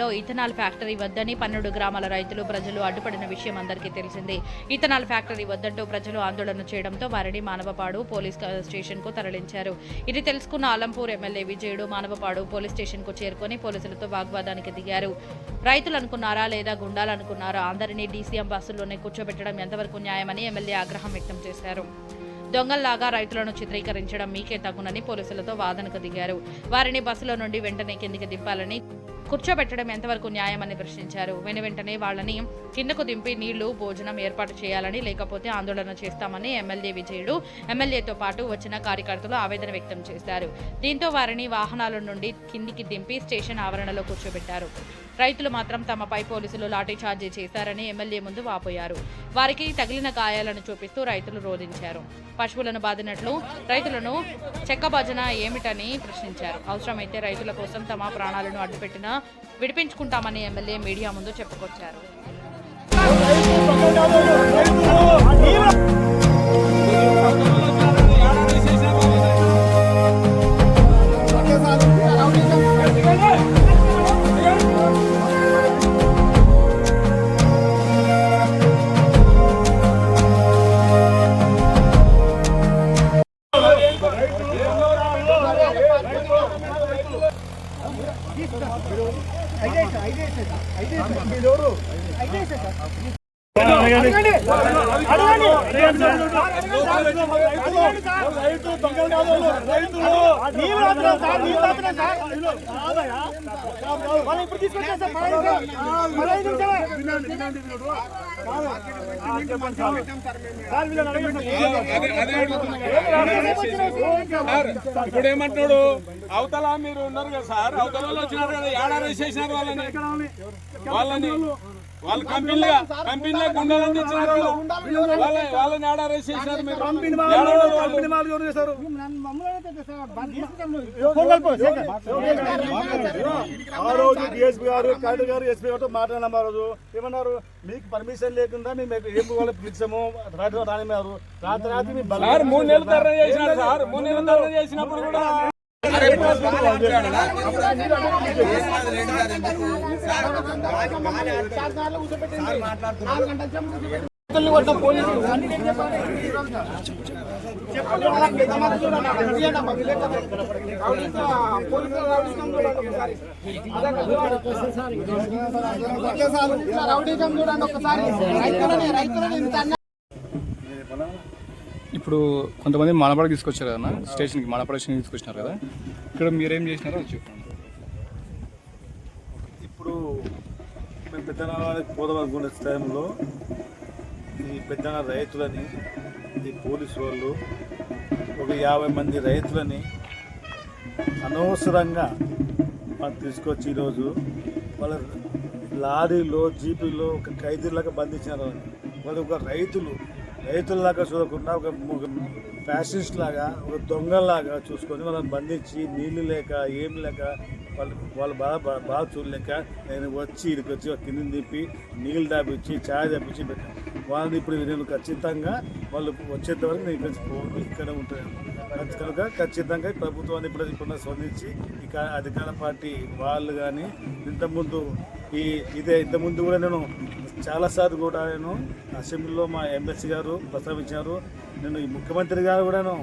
సమీపంలో ethanol factory వద్దని పన్నెండు గ్రామాల రైతులు ప్రజలు అడ్డుపడిన విషయం అందరికీ తెలిసిందే. ఇథనాల్ ఫ్యాక్టరీ వద్దంటూ ప్రజలు ఆందోళన చేయడంతో వారిని మానవపాడు పోలీస్ స్టేషన్కు తరలించారు. ఇది తెలుసుకున్న ఆలంపూర్ ఎమ్మెల్యే విజయుడు మానవపాడు పోలీస్ స్టేషన్కు చేరుకొని పోలీసులతో వాగ్వాదానికి దిగారు. రైతులు అనుకున్నారా లేదా గుండాలనుకున్నారా అందరినీ డీసీఎం బస్సుల్లోనే కూర్చోబెట్టడం ఎంతవరకు న్యాయమని ఎమ్మెల్యే ఆగ్రహం వ్యక్తం చేశారు. దొంగల్లాగా రైతులను చిత్రీకరించడం మీకే తగునని పోలీసులతో వాదనకు దిగారు. వారిని బస్సులో నుండి వెంటనే కిందికి దింపాలని కూర్చోబెట్టడం ఎంతవరకు న్యాయమని ప్రశ్నించారు. వెను వెంటనే వాళ్ళని కిందకు దింపి నీళ్ళు భోజనం ఏర్పాటు చేయాలని లేకపోతే ఆందోళన చేస్తామని ఎమ్మెల్యే విజయుడు ఎమ్మెల్యేతో పాటు వచ్చిన కార్యకర్తలు ఆవేదన వ్యక్తం చేశారు. దీంతో వారిని వాహనాల నుండి కిందికి దింపి స్టేషన్ ఆవరణలో కూర్చోబెట్టారు. రైతులు మాత్రం తమపై పోలీసులు లాఠీఛార్జీ చేశారని ఎమ్మెల్యే ముందు వాపోయారు. వారికి తగిలిన గాయాలను చూపిస్తూ రైతులు రోధించారు. పశువులను బాదినట్లు రైతులను చెక్కభజన ఏమిటని ప్రశ్నించారు. అవసరమైతే రైతుల కోసం తమ ప్రాణాలను అడ్డుపెట్టినా విడిపించుకుంటామని ఎమ్మెల్యే మీడియా ముందు చెప్పుకొచ్చారు. రైతు రైతు ఇప్పుడు ఏమంటున్నాడు? అవతల మీరు ఉన్నారు కదా సార్ అవతల వాళ్ళు వచ్చినారు కదా ఏడాది చేసినారు వాళ్ళని. వాళ్ళని వాళ్ళ కంపెనీలుగా కంపెనీలో గుండాలని తెచ్చినారు వాళ్ళు. వాళ్ళ వాళ్ళని ఏడాది చేసినారు మీరు. ఆ రోజు డిఎస్పీ గారు కలెక్టర్ గారు ఎస్పీ గారితో మాట్లాడినాం ఆ రోజు. ఏమన్నారు? మీకు పర్మిషన్ లేకుండా మేము ఏం వాళ్ళు పిలిచాము. రాత్రి రానిమారు రాత్రి రాత్రి మీ మూడు నెలలు ధర చేసినారు సార్. మూడు నెలలు ధర చేసినప్పుడు కూడా ఇప్పుడు కొంతమంది మానపాడ తీసుకొచ్చారు కదా స్టేషన్కి మానపాడ స్టేషన్ తీసుకొచ్చినారు కదా. ఇక్కడ మీరేం చేసినారో అది చెప్పండి. ఇప్పుడు మేము పెద్దనాళ్ళకి పోదామనుకునే టైంలో పెద్దన రైతులని ఈ పోలీసు వాళ్ళు ఒక యాభై మంది రైతులని అనవసరంగా మనం తీసుకొచ్చి ఈరోజు వాళ్ళ లారీలో జీపీలో ఒక ఖైదీలాగా బంధించారు వాళ్ళు ఒక రైతులు రైతుల్లాగా చూడకుండా ఒక ఒక ఫ్యాషనిస్ట్ లాగా ఒక దొంగలాగా చూసుకొని వాళ్ళని బంధించి నీళ్ళు లేక ఏం లేక వాళ్ళు వాళ్ళు బాగా బాగా చూడలేక నేను వచ్చి ఇక్కడికి వచ్చి కింద తిప్పి నీళ్ళు దాపించి ఛాయ్ దాపించి పెట్టాను వాళ్ళని ఇప్పుడు నేను ఖచ్చితంగా వాళ్ళు వచ్చేంత వరకు నేను ఇక్కడ పోను ఉంటాను. కనుక ఖచ్చితంగా ప్రభుత్వాన్ని ఇప్పుడు ఇప్పుడు స్పందించి ఇక అధికార పార్టీ వాళ్ళు కానీ ఇంతకుముందు ఈ ఇదే ఇంతకుముందు కూడా నేను చాలాసార్లు కూడా నేను అసెంబ్లీలో మా ఎమ్మెల్సీ గారు ప్రస్తావించారు. నేను ఈ ముఖ్యమంత్రి గారు కూడాను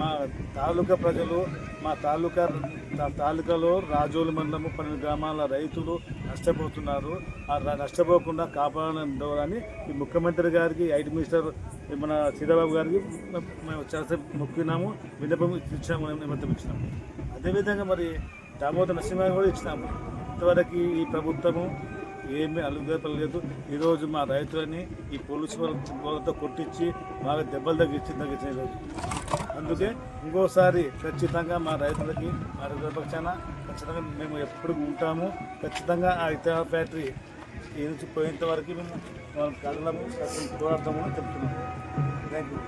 మా తాలూకా ప్రజలు మా తాలూకా తాలూకాలో రాజోలు మండలము పన్నెండు గ్రామాల రైతులు నష్టపోతున్నారు. ఆ నష్టపోకుండా కాపాడాలని ఈ ముఖ్యమంత్రి గారికి ఐటీ మినిస్టర్ మన సీతాబాబు గారికి మేము చాలాసేపు మొక్కినాము విన్నపం ఇచ్చాము నిమిత్తం ఇచ్చినాము. అదేవిధంగా మరి దామోదర్ నరసింహ కూడా ఇచ్చినాము. ఇంతవరకు ఈ ప్రభుత్వము ఏమీ అలుగుదలేదు ఈరోజు మా రైతులని ఈ పోలీసు వాళ్ళతో కొట్టించి బాగా దెబ్బలు తగ్గించి తగ్గించిన ఈరోజు. అందుకే ఇంకోసారి ఖచ్చితంగా మా రైతులకి మా రైతుల పక్షాన ఖచ్చితంగా మేము ఎప్పుడు ఉంటాము. ఖచ్చితంగా ఆ ఇతర ఫ్యాక్టరీ ఈ నుంచి పోయేంత వరకు మేము మనం కదలము పోరాడతామని చెప్తున్నాము. Thank you